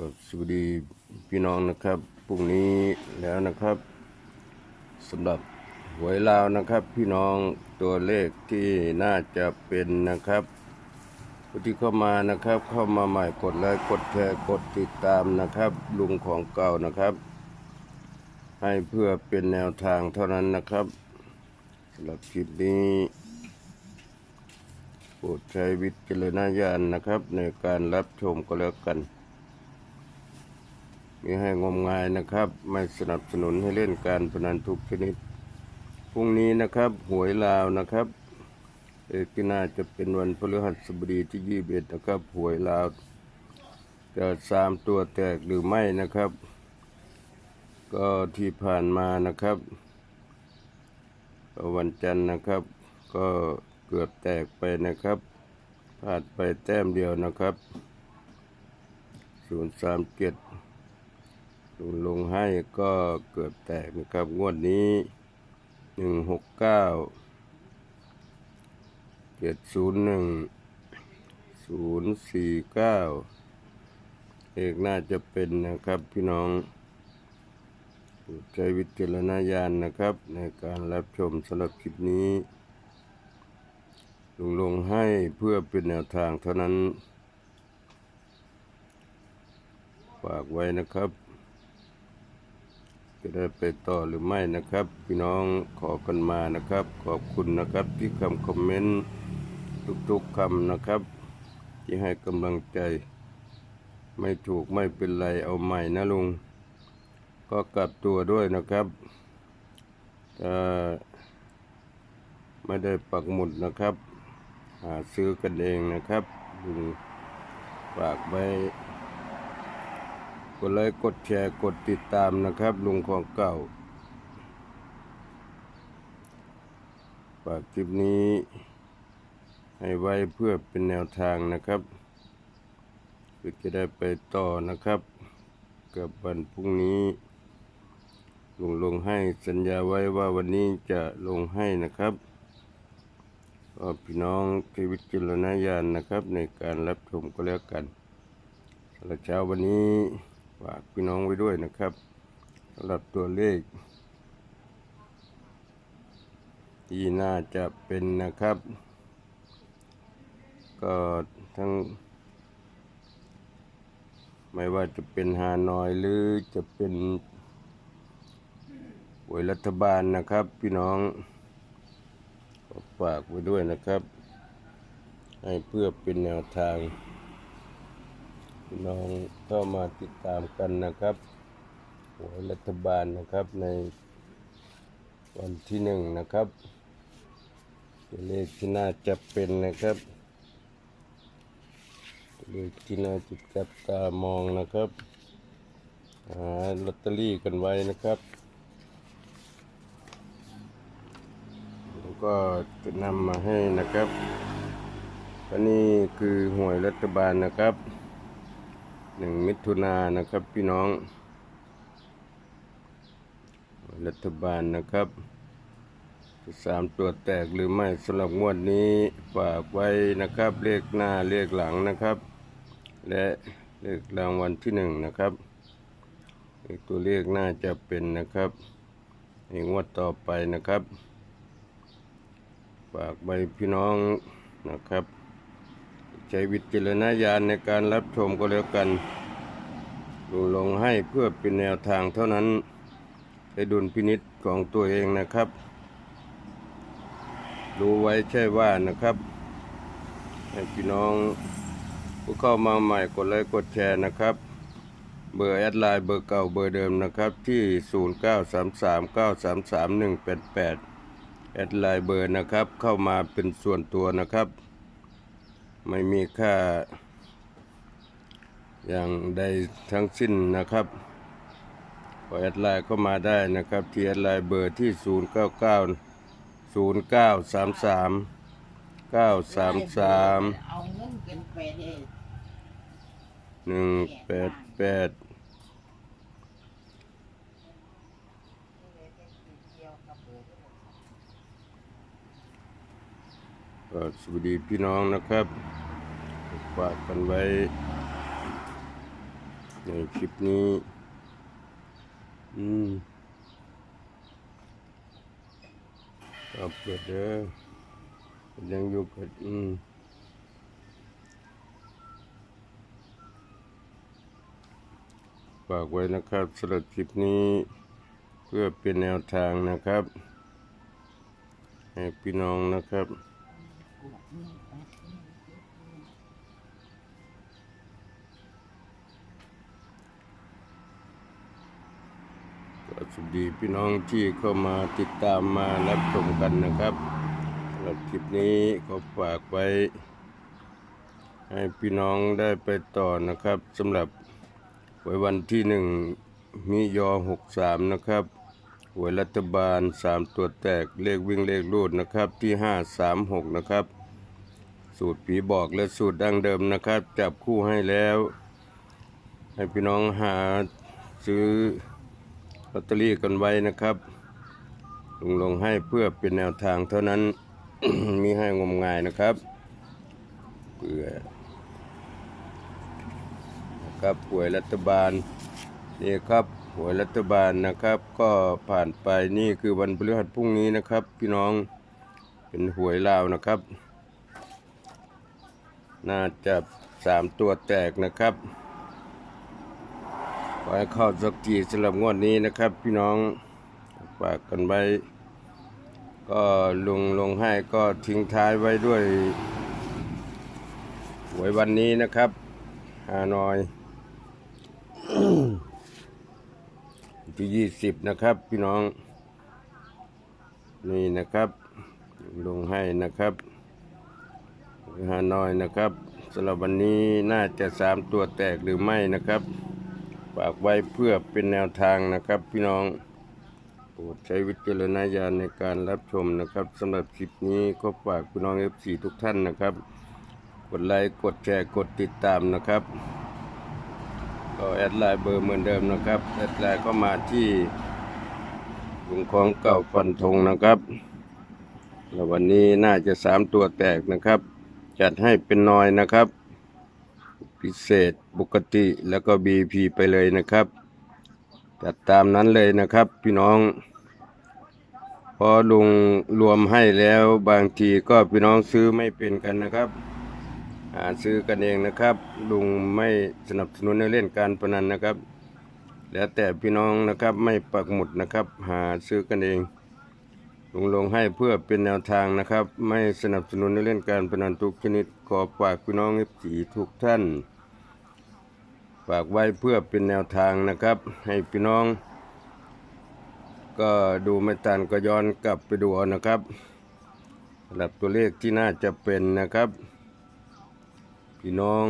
ก็สวัสดีพี่น้องนะครับพรุ่งนี้แล้วนะครับสำหรับหวยลาวนะครับ พี่น้องตัวเลขที่น่าจะเป็นนะครับผู้ที่เข้ามานะครับ เข้ามาใหม่กดไลค์กดแชร์กดติดตามนะครับ ลุงของเก่านะครับ ให้เพื่อเป็นแนวทางเท่านั้นนะครับสำหรับคลิปนี้โปรดใช้วิจารณญาณนะครับ ในการรับชมก็แล้วกัน มีให้งมงายนะครับ ไม่สนับสนุนให้เล่นการพนันทุกชนิด พรุ่งนี้นะครับหวยลาวนะครับเอกน่าจะเป็นวันพฤหัสบดีที่ยี่สิบเอ็ดนะครับหวยลาวจะสามตัวแตกหรือไม่นะครับ ก็ที่ผ่านมานะครับวันจันทร์นะครับ ก็เกือบแตกไปนะครับพลาดไปแต้มเดียวนะครับ ศูนลงลงให้ก็เกือบแตกนะครับ งวดนี้หนึ่งหกเก้าเจ็ดศูนย์หนึ่งศูนย์สี่เก้าเอกน่าจะเป็นนะครับพี่น้องใช้วิจารณญาณนะครับ ในการรับชมสำหรับคลิปนี้ลงลงให้เพื่อเป็นแนวทางเท่านั้น ฝากไว้นะครับ จะได้ไปต่อหรือไม่นะครับ พี่น้องขอกันมานะครับ ขอบคุณนะครับที่คำคอมเมนต์ทุกๆคำนะครับ ที่ให้กำลังใจ ไม่ถูกไม่เป็นไรเอาใหม่นะลุง ก็กลับตัวด้วยนะครับถ้าไม่ได้ปักหมุดนะครับ หาซื้อกันเองนะครับลุงฝากไว้ กดไลค์กดแชร์กดติดตามนะครับ ลุงของเก่าฝากคลิปนี้ ให้ไว้เพื่อเป็นแนวทางนะครับเพื่อจะได้ไปต่อนะครับ กับวันพรุ่งนี้ลุงลงให้สัญญาไว้ว่าวันนี้จะลงให้นะครับก็พี่น้องที่วิจารณญาณนะครับ ในการรับชมก็แล้วกันสำหรับเช้าวันนี้ ฝากพี่น้องไว้ด้วยนะครับสำหรับตัวเลข ที่น่าจะเป็นนะครับ ก็ทั้ง ไม่ว่าจะเป็นฮานอยหรือจะเป็นหวยรัฐบาลนะครับ พี่น้องฝากไว้ด้วยนะครับ ให้เพื่อเป็นแนวทาง พี่น้องเข้ามาติดตามกันนะครับหวยรัฐบาลนะครับในวันที่หนึ่งนะครับตัวเลขที่น่าจะเป็นนะครับตัวเลขที่น่าจะจับตามองนะครับหาลอตเตอรี่กันไว้นะครับแล้วก็จะนำมาให้นะครับอันนี้คือหวยรัฐบาลนะครับ หนึ่งมิถุนานะครับพี่น้อง รัฐบาลนะครับสามตัวแตกหรือไม่สำหรับงวดนี้ฝากไว้นะครับ เลขหน้าเลขหลังนะครับ และเลขรางวัลที่หนึ่งนะครับตัวเลขน่าจะเป็นนะครับในงวดต่อไปนะครับ ฝากไปพี่น้องนะครับ ใช้วิจารณญาณในการรับชมก็แล้วกันลงลงให้เพื่อเป็นแนวทางเท่านั้นให้ดุลพินิษของตัวเองนะครับ รู้ไว้ใช่ว่านะครับให้พี่น้องผู้เข้ามาใหม่กดไลค์กดแชร์นะครับ เบอร์แอดไลน์เบอร์เก่าเบอร์เดิมนะครับที่ 0933933188 แอดไลน์เบอร์นะครับเข้ามาเป็นส่วนตัวนะครับ ไม่มีค่า อย่างใดทั้งสิ้นนะครับก็แอดไลน์เข้ามาได้นะครับ ที่แอดไลน์เบอร์ที่ 0 9 9 0 9 3 3 9 3 3เอาเงินเป็นไปได้1 8 8 ก็สวัสดีพี่น้องนะครับฝากกันไว้ ในคลิปนี้ อืมก็เปิดเด้อยังอยู่กับอืมฝากไว้นะครับสำหรับคลิปนี้ เพื่อเป็นแนวทางนะครับ ให้พี่น้องนะครับ ก็สวัสดีพี่น้องที่เข้ามาติดตามมารับชมกันนะครับสำหรับคลิปนี้ขอฝากไว้ ให้พี่น้องได้ไปต่อนะครับสำหรับหวยวันที่หนึ่งมิยอหกสามนะครับ วยรัฐบาลสามตัวแตกเลขวิ่งเลขรูดนะครับที่ห้าสามหกนะครับ สูตรผีบอกและสูตรดั้งเดิมนะครับ จับคู่ให้แล้ว ให้พี่น้องหาซื้อลอตเตอรี่กันไว้นะครับลงลงให้เพื่อเป็นแนวทางเท่านั้น มีให้งมงายนะครับเพื่อนะครับหวยรัฐบาลนี่ครับ หวยรัฐบาลนะครับ ก็ผ่านไปนี่คือวันพฤหัสพรุ่งนี้นะครับ พี่น้องเป็นหวยลาวนะครับ น่าจะสามตัวแตกนะครับขอให้เข้าสักทีสำหรับงวดนี้นะครับ พี่น้องฝากกันไว้ ก็ลงลงให้ก็ทิ้งท้ายไว้ด้วยหวยวันนี้นะครับฮานอย ที่ยี่สิบนะครับ พี่น้อง นี่นะครับลงให้นะครับฮานอยนะครับสำหรับวันนี้น่าจะสามตัวแตกหรือไม่นะครับฝากไว้เพื่อเป็นแนวทางนะครับ พี่น้องโปรดใช้วิจารณญาณในการรับชมนะครับสำหรับคลิปนี้ก็ฝากพี่น้อง FC ทุกท่านนะครับ กดไลค์กดแชร์กดติดตามนะครับ ก็แอดไลน์เบอร์เหมือนเดิมนะครับแอดไลน์ก็มาที่กลุงของเก่าฟันธงนะครับแล้ววันนี้น่าจะสามตัวแตกนะครับ จัดให้เป็นนอยนะครับ พิเศษปกติแล้วก็ BP ไปเลยนะครับ จัดตามนั้นเลยนะครับ พี่น้องพอลุงรวมให้แล้วบางทีก็พี่น้องซื้อไม่เป็นกันนะครับ หาซื้อกันเองนะครับ ลุงไม่สนับสนุนในเล่นการพนันนะครับ แล้วแต่พี่น้องนะครับไม่ปักหมุดนะครับ หาซื้อกันเอง ลุงลงให้เพื่อเป็นแนวทางนะครับ ไม่สนับสนุนในเล่นการพนันทุกชนิดขอฝากพี่น้องเอฟซีทุกท่านฝากไว้เพื่อเป็นแนวทางนะครับ ให้พี่น้อง ก็ดูไม่ทันก็ย้อนกลับไปดูนะครับสำหรับตัวเลขที่น่าจะเป็นนะครับ พี่น้อง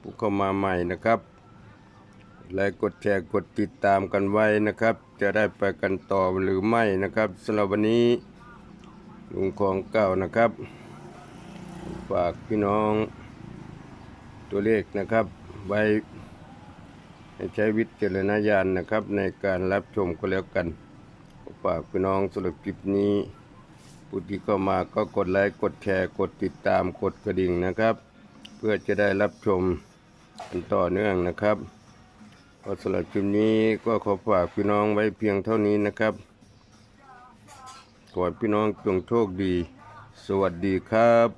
ผู้เข้ามาใหม่นะครับไลค์กดแชร์กดติดตามกันไว้นะครับ จะได้ไปกันต่อหรือไม่นะครับสำหรับวันนี้ลุงของเก่านะครับ ฝากพี่น้องตัวเลขนะครับไว้ให้ใช้วิจารณญาณนะครับ ในการรับชมก็แล้วกันฝากพี่น้องสำหรับคลิปนี้ผู้ที่เข้ามาก็กดไลค์กดแชร์กดติดตามกดกระดิ่งนะครับ พื่อจะได้รับชมกันต่อเนื่องนะครับพอสลับคลิปนี้ก็ขอฝากพี่น้องไว้เพียงเท่านี้นะครับขอให้พี่น้องจงโชคดี สวัสดีครับ